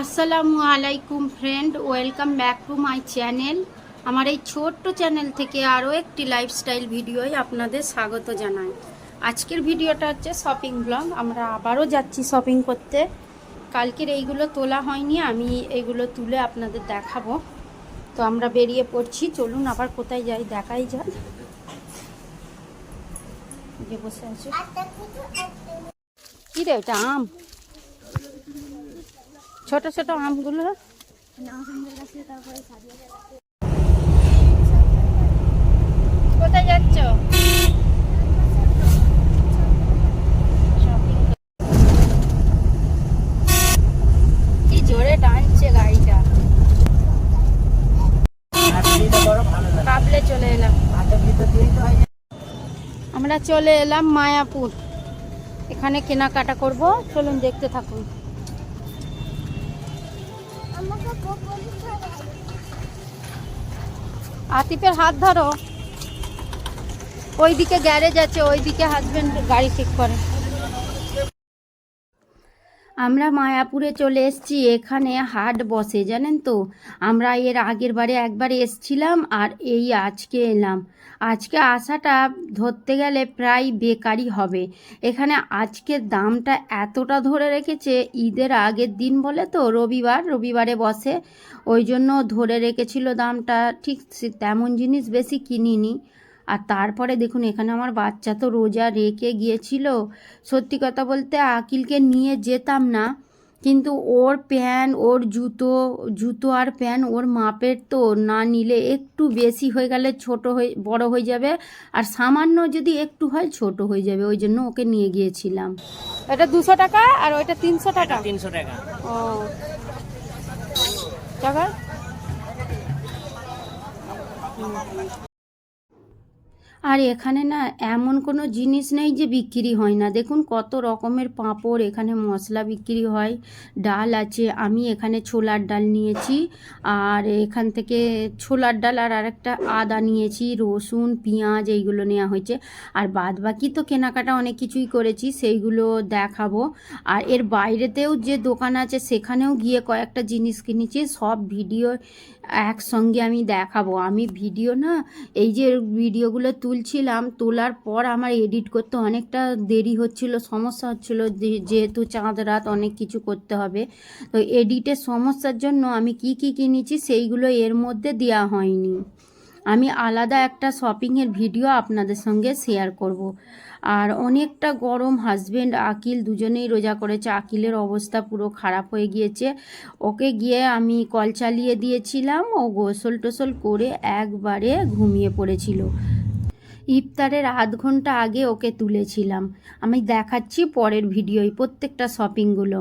আসসালামু আলাইকুম friend welcome back to my channel আমার এই ছোট্ট চ্যানেল থেকে আরও একটি লাইফস্টাইল ভিডিওয় আপনাদের স্বাগত জানাই। আজকের ভিডিওটা হচ্ছে শপিং ব্লগ আমরা আবারও যাচ্ছি শপিং করতে। কালকের এইগুলো তোলা হয়নি আমি এগুলো তুলে আপনাদের দেখাবো। তো আমরা বেরিয়ে পড়ছি চলুন আবার কোথায় যাই দেখাই যাক। বসে আছে। কি রে ওটা আম? ছোট ছোট আমগুলো। কোথায় যাচ্ছ? কি জোরে গাড়িটা। চলে এলাম। আমরা চলে এলাম মায়াপুর। এখানে কেনাকাটা করব। চলুন দেখতে থাকুন। আতিফের হাত ধরো। ওইদিকে গ্যারেজ আছে ওইদিকে হাজবেন্ড গাড়ি ঠিক করে। আমরা মায়াপুরে চলে এসেছি, এখানে হাট বসে, জানেন তো? আমরা এর আগের বারে একবার এসছিলাম আর এই আজকে এলাম। আজকে আসাটা ধরতে গেলে প্রায় বেকারই হবে। এখানে আজকের দামটা এতটা ধরে রেখেছে, ঈদের আগের দিন বলে তো, রবিবার, রবিবারে বসে। ওই জন্য ধরে রেখেছিল দামটা, ঠিক তেমন জিনিস বেশি কিনিনি। আর তারপরে দেখুন এখানে আমার বাচ্চা তো রোজা রেখে গিয়েছিল। সত্যি কথা বলতে আকিলকে নিয়ে যেতাম না কিন্তু ওর প্যান ওর জুতো জুতো আর প্যান ওর মাপের তো না নিলে একটু বেশি হয়ে গেলে ছোট হয়ে বড় হয়ে যাবে। আর সামান্য যদি একটু হয় ছোট হয়ে যাবে ওই জন্য ওকে নিয়ে গিয়েছিলাম। এটা দুশো টাকা আর ওইটা তিনশো টাকা? তিনশো টাকা। ও। টাকা? আর এখানে না এমন কোনো জিনিস নেই যে বিক্রি হয় না। দেখুন কত রকমের পাঁপড় এখানে মশলা বিক্রি হয়, ডাল আছে, আমি এখানে ছোলার ডাল নিয়েছি, আর এখান থেকে ছোলার ডাল আর আরেকটা আদা নিয়েছি, রসুন, পেঁয়াজ এইগুলো নেওয়া হয়েছে। আর বাদ বাকি তো কেনাকাটা অনেক কিছুই করেছি, সেইগুলো দেখাবো। আর এর বাইরেতেও যে দোকান আছে সেখানেও গিয়ে কয়েকটা জিনিস কিনেছি, সব ভিডিও একসঙ্গে আমি দেখাবো। আমি ভিডিও না, এই যে ভিডিওগুলো তুলছিলাম, তোলার পর আমার এডিট করতে অনেকটা দেরি হচ্ছিল, সমস্যা হচ্ছিল যেহেতু চাঁদ রাত অনেক কিছু করতে হবে। তো এডিটের সমস্যার জন্য আমি কি কি কিনেছি সেইগুলো এর মধ্যে দেওয়া হয়নি। আমি আলাদা একটা শপিংয়ের ভিডিও আপনাদের সঙ্গে শেয়ার করব। আর অনেকটা গরম হাজব্যান্ড আকিল দুজনেই রোজা করেছে, আকিলের অবস্থা পুরো খারাপ হয়ে গিয়েছে। ওকে গিয়ে আমি কল চালিয়ে দিয়েছিলাম, ও গোসল টোসল করে একবারে ঘুমিয়ে পড়েছিল। ইফতারের আধ ঘণ্টা আগে ওকে তুলেছিলাম। আমি দেখাচ্ছি পরের ভিডিওয় প্রত্যেকটা শপিংগুলো।